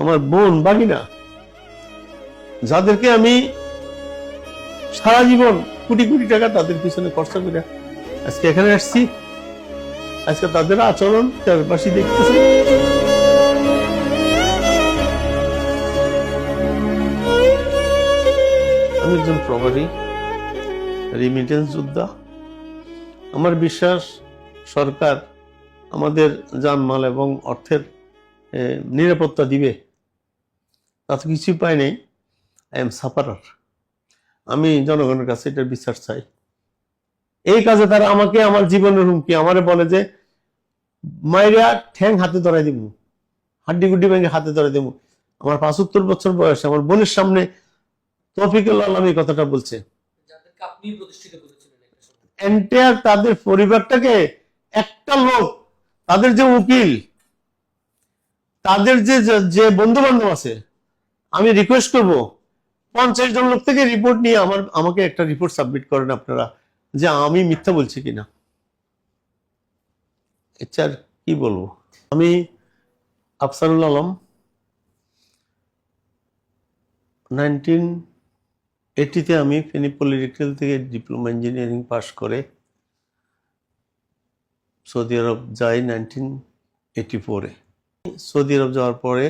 আমার বোন বাগিনা যাদেরকে আমি সারা জীবন কোটি কোটি টাকা তাদের পিছনে খরচা করে আজকে এখানে আসছি। আজকে তাদের আচরণ চারপাশে দেখতেছি। আমি একজন প্রবাদী রিমিটেন্স যোদ্ধা। আমার বিশ্বাস, সরকার আমাদের জানমাল এবং অর্থের নিরাপত্তা দিবে। তাতে কিছুই পাই নাই। আই এম সাফারার আমি জনগণের কাছে এটার বিচার চাই। এই কাজে তারা আমাকে আমার জীবনের হুমকি আমারে বলে যে মাইরা ঠ্যাং হাতে ধরাই দিব হাড্ডি গুড্ডি ভেঙে হাতে ধরাই দিব আমার পাঁচাত্তর বছর বয়স আমার বোনের সামনে তফিকুল আলম এই কথাটা বলছে। এন্টায়ার তাদের পরিবারটাকে একটা লোক তাদের যে উকিল তাদের যে যে বন্ধু বান্ধব আছে আমি রিকোয়েস্ট করব, পঞ্চাশ জন লোক থেকে রিপোর্ট নিয়ে আমার, আমাকে একটা রিপোর্ট সাবমিট করেন আপনারা, যে আমি মিথ্যা বলছি কিনা। এছাড় কি বলব? আমি আফসারুল আলম নাইনটিন এইটিতে আমি ফেনী পলিটিক্যাল থেকে ডিপ্লোমা ইঞ্জিনিয়ারিং পাশ করে সৌদি আরব যাই নাইনটিন এইটি ফোরে সৌদি আরব যাওয়ার পরে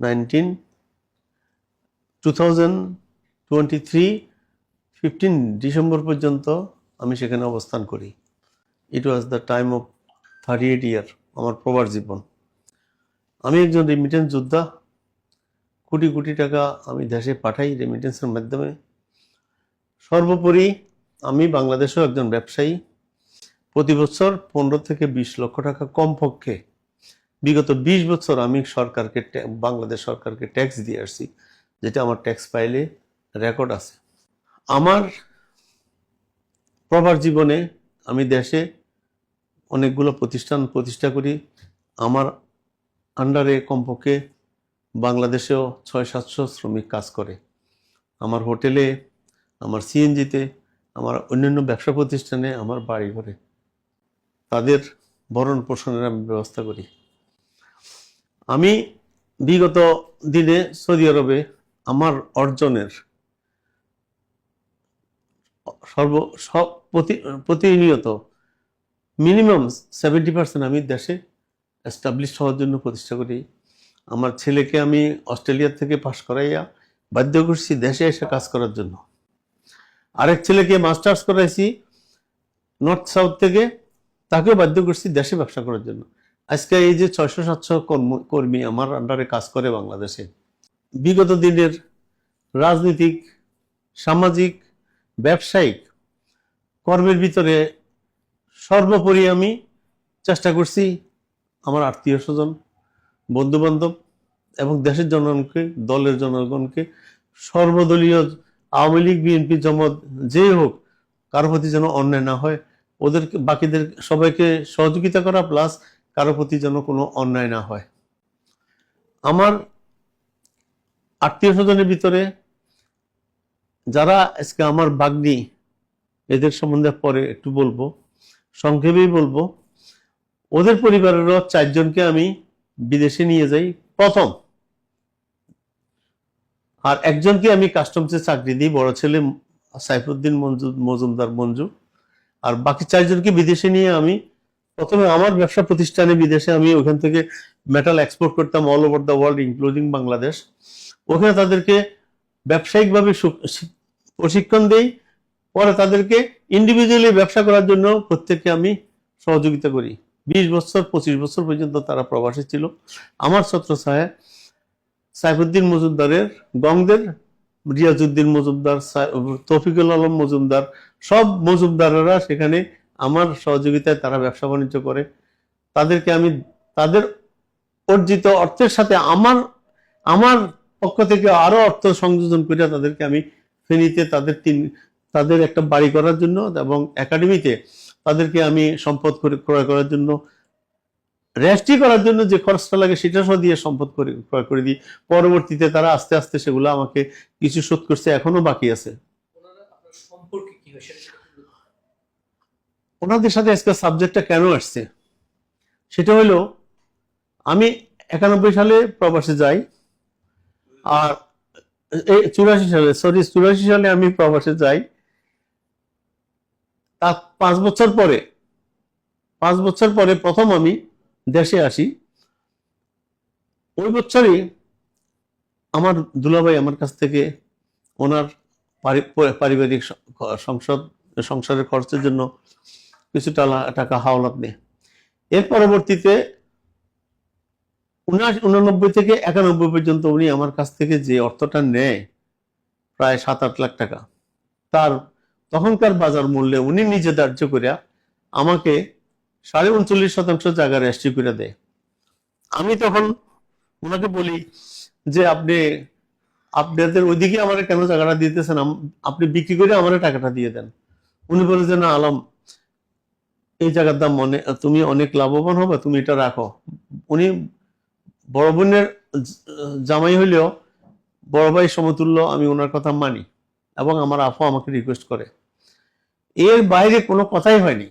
nineteen two thousand twenty three fifteen December পর্যন্ত আমি সেখানে অবস্থান করি। It was the time of thirty eight year আমার প্রবার জীবন। আমি একজন রেমিটেন্স যোদ্ধা। কোটি কোটি টাকা আমি দেশে পাঠাই রেমিটেন্সের মাধ্যমে। সর্বোপরি আমি বাংলাদেশেও একজন ব্যবসায়ী। প্রতি বছর পনেরো থেকে বিশ লক্ষ টাকা কমপক্ষে। বিগত বিশ বছর আমি সরকারকে বাংলাদেশ সরকারকে ট্যাক্স দিয়ে আসছি। যেটা আমার ট্যাক্স ফাইলে রেকর্ড আছে। আমার প্রবার জীবনে আমি দেশে অনেকগুলো প্রতিষ্ঠান প্রতিষ্ঠা করি। আমার আন্ডারে কমপক্ষে বাংলাদেশেও ছয়, সাতশো শ্রমিক কাজ করে। আমার হোটেলে আমার সিএনজিতে আমার অন্যান্য ব্যবসা প্রতিষ্ঠানে আমার বাড়ি ঘরে। তাদের ভরণ পোষণের আমি ব্যবস্থা করি। আমি বিগত দিনে সৌদি আরবে আমার অর্জনের সর্ব, সব প্রতি- প্রতিনিয়ত মিনিমাম সেভেন্টি পার্সেন্ট আমি দেশে এস্টাবলিশ হওয়ার জন্য প্রতিষ্ঠা করি। আমার ছেলেকে আমি অস্ট্রেলিয়া থেকে পাশ করাইয়া বাধ্য করছি দেশে এসে কাজ করার জন্য। আরেক ছেলেকে মাস্টার্স করাইছি নর্থ সাউথ থেকে, তাকেও বাধ্য করছি দেশে ব্যবসা করার জন্য। আজকে এই যে ছয়শো সাতশো কর্ম- কর্মী আমার আন্ডারে কাজ করে বাংলাদেশে। বিগত দিনের রাজনৈতিক, সামাজিক, ব্যবসায়িক কর্মের ভিতরে সর্বোপরি আমি চেষ্টা করছি আমার আত্মীয় স্বজন বন্ধু বান্ধব এবং দেশের জনগণকে, দলের জনগণকে, সর্বদলীয় আওয়ামী লীগ, বিএনপি, জমত যেই হোক, কারও প্রতি যেন অন্যায় না হয়, ওদেরকে, বাকিদের সবাইকে সহযোগিতা করা প্লাস কারও প্রতি যেন কোনো অন্যায় না হয়। আমার আত্মীয় স্বজনের ভিতরে, যারা আজকে আমার বাগ্নি এদের সম্বন্ধে পরে একটু বলব, সংক্ষেপেই বলব, ওদের পরিবারেরও চারজনকে আমি বিদেশে নিয়ে যাই প্রথম। আর একজনকে আমি কাস্টমসে চাকরি দিই, বড় ছেলে সাইফুদ্দিন মঞ্জু, মজুমদার মঞ্জু। আর বাকি চারজনকে বিদেশে নিয়ে আমি প্রথমে আমার ব্যবসা প্রতিষ্ঠানে বিদেশে আমি ওখান থেকে মেটাল এক্সপোর্ট করতাম all over the world including Bangladesh ওখানে তাদেরকে ব্যবসায়িকভাবে প্রশিক্ষণ দেই, পরে তাদেরকে ইন্ডিভিজুয়ালি ব্যবসা করার জন্য প্রত্যেককে আমি সহযোগিতা করি। বিশ বছর, পঁচিশ বছর পর্যন্ত তারা প্রবাসী ছিল। আমার ছত্র সাহেব সাইফুদ্দিন মজুমদারের, গংদের, রিয়াজউদ্দিন মজুমদার তৌফিকুল আলম মজুমদার, সব মজুমদারেরা সেখানে আমার সহযোগিতায় তারা ব্যবসা বাণিজ্য করে। তাদেরকে আমি, তাদের অর্জিত অর্থের সাথে আমার আমার পক্ষ থেকে আরও অর্থ সংযোজন করে তাদেরকে আমি ফেনীতে তাদের তিন তাদের একটা বাড়ি করার জন্য এবং একাডেমিতে তাদেরকে আমি সম্পদ করে- ক্রয় করার জন্য রেজিস্ট্রি করার জন্য যে খরচটা লাগে সেটা সহ দিয়ে সম্পদ করে ক্রয় করে দিই। পরবর্তীতে তারা আস্তে আস্তে সেগুলো আমাকে কিছু শোধ করছে এখনও বাকি আছে। ওনাদের সাথে আজকে সাবজেক্টটা কেন আসছে? সেটা হলো আমি একানব্বই সালে প্রবাসে যাই আর এই চুরাশি সালে সরি চুরাশি সালে আমি প্রবাসে যাই। তার পাঁচ বছর পরে, পাঁচ বছর পরে প্রথম আমি দেশে আসি। ওই বছরই আমার দুলাভাই আমার কাছ থেকে ওনার পারিবারিক সংসদ, সংসারের খরচের জন্য কিছু টাকা হাওলাত নেয়। এর পরবর্তীতে উনাশ উনানব্বই থেকে একানব্বই পর্যন্ত উনি আমার কাছ থেকে যে অর্থটা নেয় প্রায় সাত আট লাখ টাকা। তার তখনকার বাজার মূল্যে উনি নিজে ধার্য করিয়া আমাকে সাড়ে উনচল্লিশ শতাংশ জায়গা রেস্ট্রি করে দেয়। আমি তখন ওনাকে বলি যে, আপনি, আপনাদের ওইদিকে আমার কেন জায়গাটা দিতেছেন? আপনি বিক্রি করে আমার টাকাটা দিয়ে দেন। উনি বলে যে, না, আলম, এই জায়গার দাম মনে তুমি অনেক লাভবান হবে, তুমি এটা রাখো। উনি বড় বোনের জামাই হইলেও বড় ভাই সমতুল্য, আমি ওনার কথা মানি এবং আমার আফা আমাকে রিকোয়েস্ট করে। এর বাইরে কোনো কথাই হয়নি।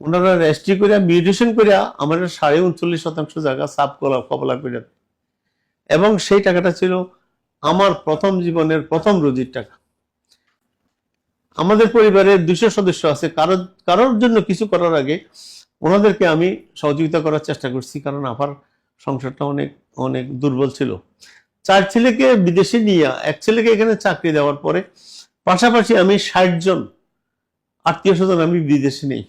ওনারা রেজিস্ট্রি করিয়া মিউটেশন করিয়া আমার সাড়ে উনচল্লিশ শতাংশ জায়গা সাফ করা, কবলা করিয়া এবং সেই টাকাটা ছিল আমার প্রথম জীবনের প্রথম রুজির টাকা। আমাদের পরিবারের দুশো সদস্য আছে। কারোর কারোর জন্য কিছু করার আগে ওনাদেরকে আমি সহযোগিতা করার চেষ্টা করছি। কারণ আমার সংসারটা অনেক অনেক দুর্বল ছিল। চার ছেলেকে বিদেশে নিয়ে, এক ছেলেকে এখানে চাকরি দেওয়ার পরে পাশাপাশি আমি ষাট জন আত্মীয় স্বজন আমি বিদেশে নেই।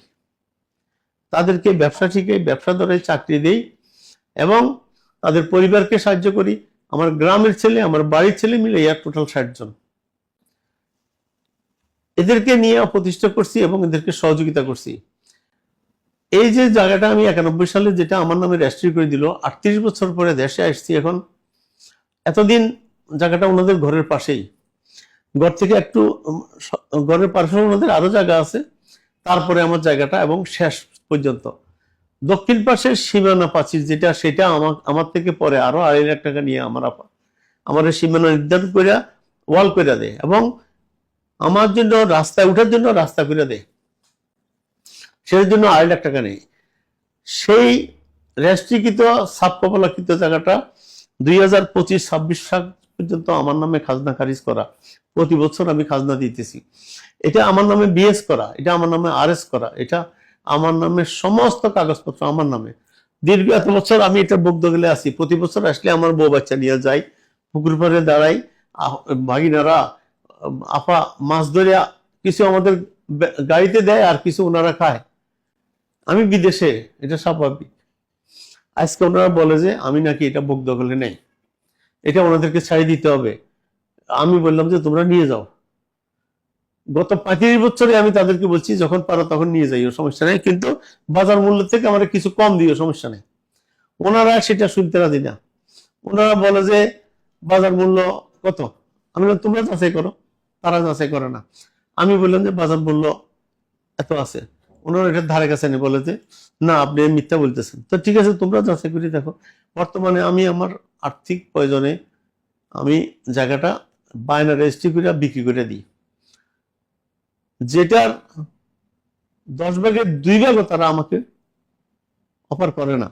তাদেরকে ব্যবসা শিখে, ব্যবসা ধরে চাকরি দেই এবং তাদের পরিবারকে সাহায্য করি। আমার গ্রামের ছেলে, আমার বাড়ির ছেলে মিলে ইয়ার টোটাল ষাট জন। এদেরকে নিয়ে প্রতিষ্ঠা করছি এবং এদেরকে সহযোগিতা করছি। এই যে জায়গাটা আমি একানব্বই সালে যেটা আমার নামে রেজিস্ট্রি করে দিল, আটত্রিশ বছর পরে দেশে আসছি এখন। এতদিন জায়গাটা ওনাদের ঘরের পাশেই। ঘর থেকে একটু ঘরের পাশে ওনাদের আরও জায়গা আছে। তারপরে আমার জায়গাটা এবং শেষ পর্যন্ত। দক্ষিণ পাশের সীমানা প্রাচীর যেটা, সেটা আমার আমার থেকে পরে আরও আড়াই লাখ টাকা নিয়ে আমার আপা, আমার সীমানা নির্ধারণ করে ওয়াল করে দেয় এবং আমার জন্য রাস্তায় ওঠার জন্য রাস্তা করে দেয়। সেই জন্য আড়াই লাখ টাকা নেই সেই রেস্ট্রিকৃত সাবকপলাকৃত জায়গাটা দুই হাজার পঁচিশ, ছাব্বিশ সাল পর্যন্ত আমার নামে খাজনা খারিজ করা। প্রতি বছর আমি খাজনা দিতেছি। এটা আমার নামে বিএস করা, এটা আমার নামে আরএস করা, এটা আমার নামে সমস্ত কাগজপত্র আমার নামে। দীর্ঘ এত বছর আমি এটা বগ্ধ গেলে আসি প্রতি বছর আসলে আমার বউ বাচ্চা নিয়ে যাই, পুকুর পাড়ে দাঁড়াই ভাগিনারা আপা মাছ ধরে কিছু আমাদের গাড়িতে দেয় আর কিছু ওনারা খায়। আমি বিদেশে, এটা স্বাভাবিক। আজকে ওনারা বলে যে, আমি নাকি এটা বগ্ধ করলে নেই। এটা ওনাদেরকে ছাড়িয়ে দিতে হবে। আমি বললাম যে, তোমরা নিয়ে যাও। গত পঁয়ত্রিশ বছরে আমি তাদেরকে বলছি, যখন পারো তখন নিয়ে যাইও, সমস্যা নেই। কিন্তু বাজার মূল্য থেকে আমার কিছু কম দিও, সমস্যা নেই। ওনারা সেটা শুনতে রাজি না। ওনারা বলে যে, বাজার মূল্য কত? আমি বললাম, তোমরা যাচাই করো। তারা যাচাই করে না। আমি বললাম যে, বাজার মূল্য এত আছে। ওনারা এটার ধারে কাছে নেই বলে যে, না, আপনি মিথ্যা বলতেছেন। তো ঠিক আছে, তোমরা যাচাই করে দেখো। বর্তমানে আমি আমার আর্থিক প্রয়োজনে আমি জায়গাটা বায়না রেজিস্ট্রি করে বিক্রি করে দিই। যেটার দশ ভাগের দুই ভাগও তারা আমাকে অফার করে না।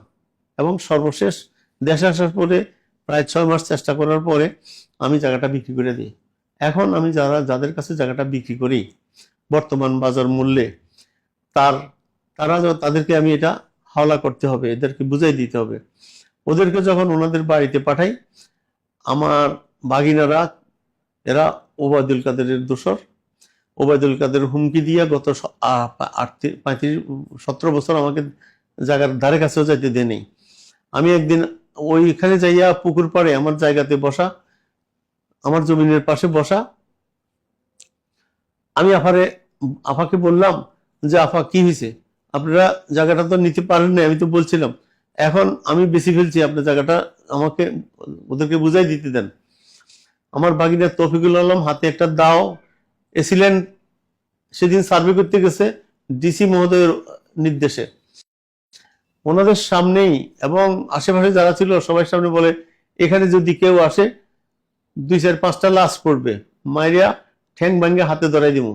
এবং সর্বশেষ দেশে আসার পরে প্রায় ছয় মাস চেষ্টা করার পরে আমি জায়গাটা বিক্রি করে দিই। এখন আমি যারা, যাদের কাছে জায়গাটা বিক্রি করি, বর্তমান বাজার মূল্যে তার, তারা তাদেরকে আমি এটা হাওলা করতে হবে, এদেরকে বুঝাই দিতে হবে। ওদেরকে যখন ওনাদের বাড়িতে পাঠাই, আমার বাগিনারা, এরা ওবায়দুল কাদেরের দোসর ওবায়দুল কাদের হুমকি দিয়ে গত আটত্রিশ পঁয়ত্রিশ, সতেরো বছর আমাকে জায়গার ধারে কাছেও যাইতে দেয়নি আমি একদিন ওইখানে যাইয়া পুকুর পাড়ে আমার জায়গাতে বসা, আমার জমিনের পাশে বসা, আমি আফারে, আফাকে বললাম যে, আফা, কি হয়েছে আপনারা জায়গাটা তো নিতে পারেন না আমি তো বলছিলাম। এখন আমি বেশি ফেলছি আপনার জায়গাটা আমাকে, ওদেরকে বুঝাই দিতে দেন। আমার বাগিনা তফিকুল আলম হাতে একটা দাও, এসিলেন, সেদিন সার্ভে করতে গেছে ডিসি মহোদয়ের নির্দেশে। ওনাদের সামনেই এবং আশেপাশে যারা ছিল সবার সামনে বলে, এখানে যদি কেউ আসে, দুই চার পাঁচটা লাশ পড়বে মাইরিয়া ঠ্যাং ভাঙ্গে হাতে ধরাই দিব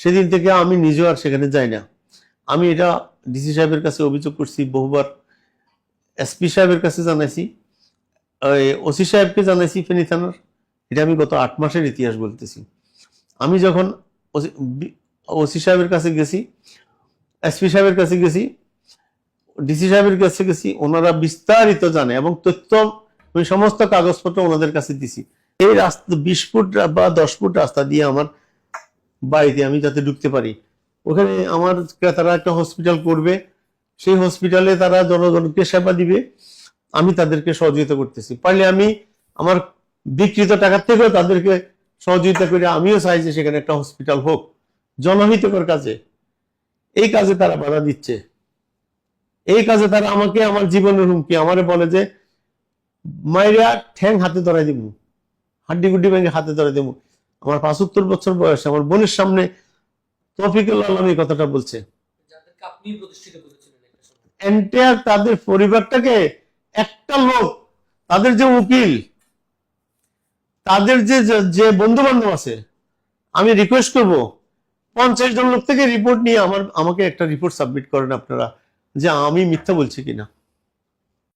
সেদিন থেকে আমি নিজেও আর সেখানে যাই না। আমি এটা ডিসি সাহেবের কাছে অভিযোগ করছি, বহুবার এসপি সাহেবের কাছে জানাইছি ওসি সাহেবকে জানাইছি ফেনী থানার। এটা আমি গত আট মাসের ইতিহাস বলতেছি। আমি যখন ওসি সাহেবের কাছে গেছি এসপি সাহেবের কাছে গেছি ডিসি সাহেবের কাছে গেছি, ওনারা বিস্তারিত জানে এবং তথ্য আমি সমস্ত কাগজপত্র ওনাদের কাছে দিছি। এই রাস্তা বিশ ফুট বা দশ ফুট রাস্তা দিয়ে আমার বাড়িতে আমি যাতে ঢুকতে পারি। ওখানে আমার তারা একটা হসপিটাল করবে। সেই হসপিটালে তারা জনগণকে সেবা দিবে। আমি তাদেরকে সহযোগিতা করতেছি। পারলে আমি আমার বিকৃত টাকার থেকেও তাদেরকে সহযোগিতা করে আমিও চাই যে সেখানে একটা হসপিটাল হোক। জনহিতকর কাজে। এই কাজে তারা বাধা দিচ্ছে। এই কাজে তারা আমাকে, আমার জীবনের হুমকি। আমারে বলে যে, মাইরা ঠ্যাং হাতে ধরাই দিব হাড্ডি গুড্ডি ভেঙে হাতে ধরাই দেবো আমার পাঁচাত্তর বছর বয়স আমার বোনের সামনে তফিকুল আলম এই কথাটা বলছে। এন্টায়ার তাদের পরিবারটাকে একটা লোক তাদের যে উকিল তাদের যে যে বন্ধু বান্ধব আছে আমি রিকোয়েস্ট করব পঞ্চাশ জন লোক থেকে রিপোর্ট নিয়ে আমার আমাকে একটা রিপোর্ট সাবমিট করেন আপনারা যে আমি মিথ্যা বলছি কিনা।